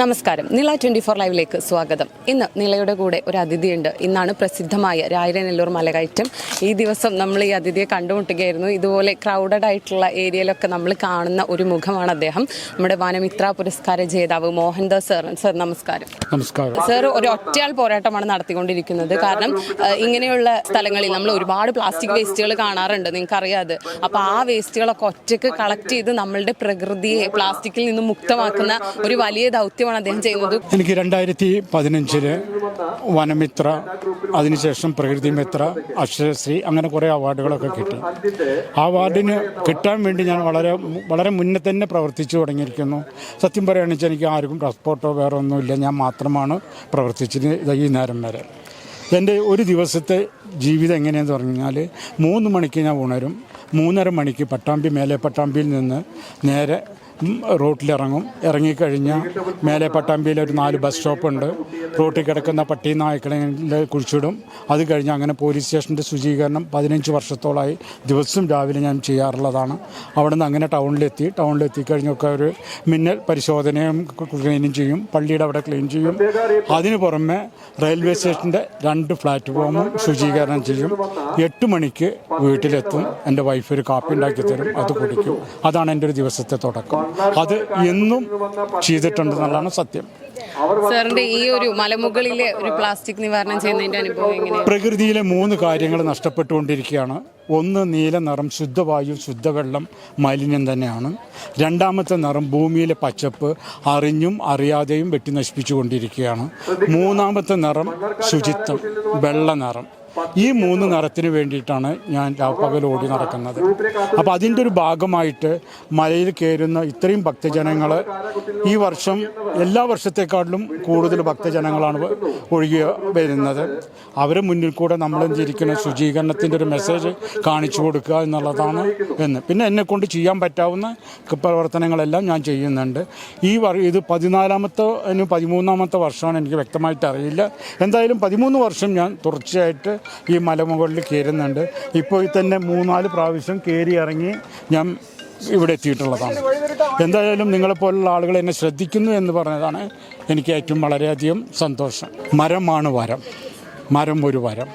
നമസ്കാരം. നില twenty four ലൈവിലേക്ക് സ്വാഗതം. ഇന്ന് നിലയുടെ കൂടെ ഒരു അതിഥിയുണ്ട്. ഇന്നാണ് പ്രസിദ്ധമായ രായരനെല്ലൂർ മലകയറ്റം. ഈ ദിവസം നമ്മൾ ഈ അതിഥിയെ കണ്ടുമുട്ടുകയായിരുന്നു. ഇതുപോലെ ക്രൗഡഡ് ആയിട്ടുള്ള ഏരിയയിലൊക്കെ നമ്മൾ കാണുന്ന ഒരു മുഖമാണ് അദ്ദേഹം. നമ്മുടെ വനമിത്ര പുരസ്കാര ജേതാവ് മോഹൻദാസ് സർ സർ നമസ്കാരം. നമസ്കാരം. സർ ഒരു ഒറ്റയാൾ പോരാട്ടമാണ് നടത്തിക്കൊണ്ടിരിക്കുന്നത്. കാരണം ഇങ്ങനെയുള്ള സ്ഥലങ്ങളിൽ നമ്മൾ ഒരുപാട് പ്ലാസ്റ്റിക് വേസ്റ്റുകൾ കാണാറുണ്ട്. നിങ്ങൾക്ക് അറിയാതെ അപ്പോൾ ആ വേസ്റ്റുകളൊക്കെ ഒറ്റയ്ക്ക് കളക്ട് ചെയ്ത് നമ്മളുടെ പ്രകൃതിയെ പ്ലാസ്റ്റിക്കിൽ നിന്ന് മുക്തമാക്കുന്ന ഒരു വലിയ ദൗത്യമാണ് അദ്ദേഹം ചെയ്യുന്നത് എനിക്ക് രണ്ടായിരത്തി പതിനഞ്ചിൽ വനമിത്ര അതിനുശേഷം പ്രകൃതി മിത്ര അക്ഷരശ്രീ അങ്ങനെ കുറേ അവാർഡുകളൊക്കെ കിട്ടി. ആ അവാർഡിന് കിട്ടാൻ വേണ്ടി ഞാൻ വളരെ വളരെ മുന്നേ തന്നെ പ്രവർത്തിച്ചു തുടങ്ങിയിരിക്കുന്നു. സത്യം പറയുകയാണെന്ന് വെച്ചാൽ എനിക്ക് ആർക്കും പാസ്പോർട്ടോ വേറെ ഒന്നുമില്ല. ഞാൻ മാത്രമാണ് പ്രവർത്തിച്ചത് ഈ നേരം വരെ. എന്റെ ഒരു ദിവസത്തെ ജീവിതം എങ്ങനെയാന്ന് പറഞ്ഞാൽ മൂന്ന് മണിക്ക് ഞാൻ ഉണരും. മൂന്നര മണിക്ക് പട്ടാമ്പി മേലെ പട്ടാമ്പിയിൽ നിന്ന് നേരെ റോട്ടിലിറങ്ങും. ഇറങ്ങിക്കഴിഞ്ഞാൽ മേലെ പട്ടാമ്പിയിൽ ഒരു നാല് ബസ് സ്റ്റോപ്പുണ്ട് റോട്ടിൽ കിടക്കുന്ന പട്ടി നായ്ക്കളെ കുഴിച്ചിടും. അത് കഴിഞ്ഞ് അങ്ങനെ പോലീസ് സ്റ്റേഷന്റെ ശുചീകരണം പതിനഞ്ച് വർഷത്തോളമായി ദിവസവും രാവിലെ ഞാൻ ചെയ്യാറുള്ളതാണ്. അവിടെ നിന്ന് അങ്ങനെ ടൗണിലെത്തി. ടൗണിലെത്തി കഴിഞ്ഞൊക്കെ ഒരു മിന്നൽ പരിശോധനയും ക്ലീനും ചെയ്യും. പള്ളിയുടെ അവിടെ ക്ലീൻ ചെയ്യും. അതിന് പുറമെ റെയിൽവേ സ്റ്റേഷന്റെ രണ്ട് പ്ലാറ്റ്ഫോമും ശുചീകരണം ചെയ്യും. എട്ട് മണിക്ക് വീട്ടിലെത്തും. എന്റെ വൈഫ് ഒരു കാപ്പി ഉണ്ടാക്കി തരും അത് കുടിക്കും. അതാണ് എന്റെ ഒരു ദിവസത്തെ തുടക്കം. അത് എന്നും ചെയ്തിട്ടുണ്ടെന്നുള്ളതാണ് സത്യം. സാറിന്റെ ഈ ഒരു മലമുകളിലെ ഒരു പ്ലാസ്റ്റിക് നിവാരണം ചെയ്യുന്നതിന്റെ അനുഭവം എങ്ങനെയാണ്? പ്രകൃതിയിലെ മൂന്ന് കാര്യങ്ങൾ നഷ്ടപ്പെട്ടുകൊണ്ടിരിക്കുകയാണ്. ഒന്ന് നീല നിറം ശുദ്ധവായു ശുദ്ധവെള്ളം മാലിന്യം തന്നെയാണ്. രണ്ടാമത്തെ നിറം ഭൂമിയിലെ പച്ചപ്പ് അറിഞ്ഞും അറിയാതെയും വെട്ടി നശിപ്പിച്ചുകൊണ്ടിരിക്കുകയാണ്. മൂന്നാമത്തെ നിറം ശുചിത്വം വെള്ള നിറം. ഈ മൂന്ന് നിറത്തിന് വേണ്ടിയിട്ടാണ് ഞാൻ രാപ്പകൽ ഓടി നടക്കുന്നത്. അപ്പോൾ അതിന്റെ ഒരു ഭാഗമായിട്ട് മലയിൽ കയറുന്ന ഇത്രയും ഭക്തജനങ്ങൾ ഈ വർഷം എല്ലാ വർഷത്തെക്കാട്ടിലും കൂടുതൽ ഭക്തജനങ്ങളാണ് ഒഴുകി വരുന്നത്. അവരെ മുന്നിൽ കൂടെ നമ്മൾ എന്തിരിക്കുന്ന ശുചീകരണത്തിന്റെ ഒരു മെസ്സേജ് കാണിച്ചു കൊടുക്കുക എന്നുള്ളതാണ് എന്ന്. പിന്നെ എന്നെ കൊണ്ട് ചെയ്യാൻ പറ്റാവുന്ന പ്രവർത്തനങ്ങളെല്ലാം ഞാൻ ചെയ്യുന്നുണ്ട്. ഈ ഇത് പതിനാലാമത്തെ പതിമൂന്നാമത്തെ വർഷമാണ് എനിക്ക് വ്യക്തമായിട്ട് അറിയില്ല. എന്തായാലും പതിമൂന്ന് വർഷം ഞാൻ തുടർച്ചയായിട്ട് ഈ മലമുകളിൽ കയറുന്നുണ്ട്. ഇപ്പോൾ തന്നെ മൂന്നാൽ പ്രാവശ്യം കയറി ഇറങ്ങി ഞാൻ ഇവിടെ എത്തിയിട്ടുള്ളതാണ്. എന്തായാലും നിങ്ങളെപ്പോലുള്ള ആളുകൾ എന്നെ ശ്രദ്ധിക്കുന്നു എന്ന് പറഞ്ഞതാണ് എനിക്ക് ഏറ്റവും വളരെയധികം സന്തോഷം. മരമാണ് വരം. മരം ഒരു വരം.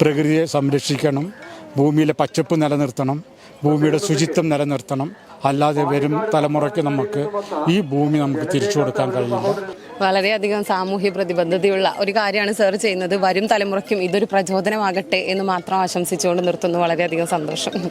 പ്രകൃതിയെ സംരക്ഷിക്കണം. ഭൂമിയിലെ പച്ചപ്പ് നിലനിർത്തണം. ഭൂമിയുടെ ശുചിത്വം നിലനിർത്തണം. അല്ലാതെ വരും തലമുറയ്ക്ക് നമുക്ക് ഈ ഭൂമി നമുക്ക് തിരിച്ചു കൊടുക്കാൻ കഴിയില്ല. വളരെയധികം സാമൂഹ്യ പ്രതിബദ്ധതയുള്ള ഒരു കാര്യമാണ് സർ ചെയ്യുന്നത്. വരും തലമുറയ്ക്കും ഇതൊരു പ്രചോദനമാകട്ടെ എന്ന് മാത്രം ആശംസിച്ചുകൊണ്ട് നിർത്തുന്നു. വളരെയധികം സന്തോഷം.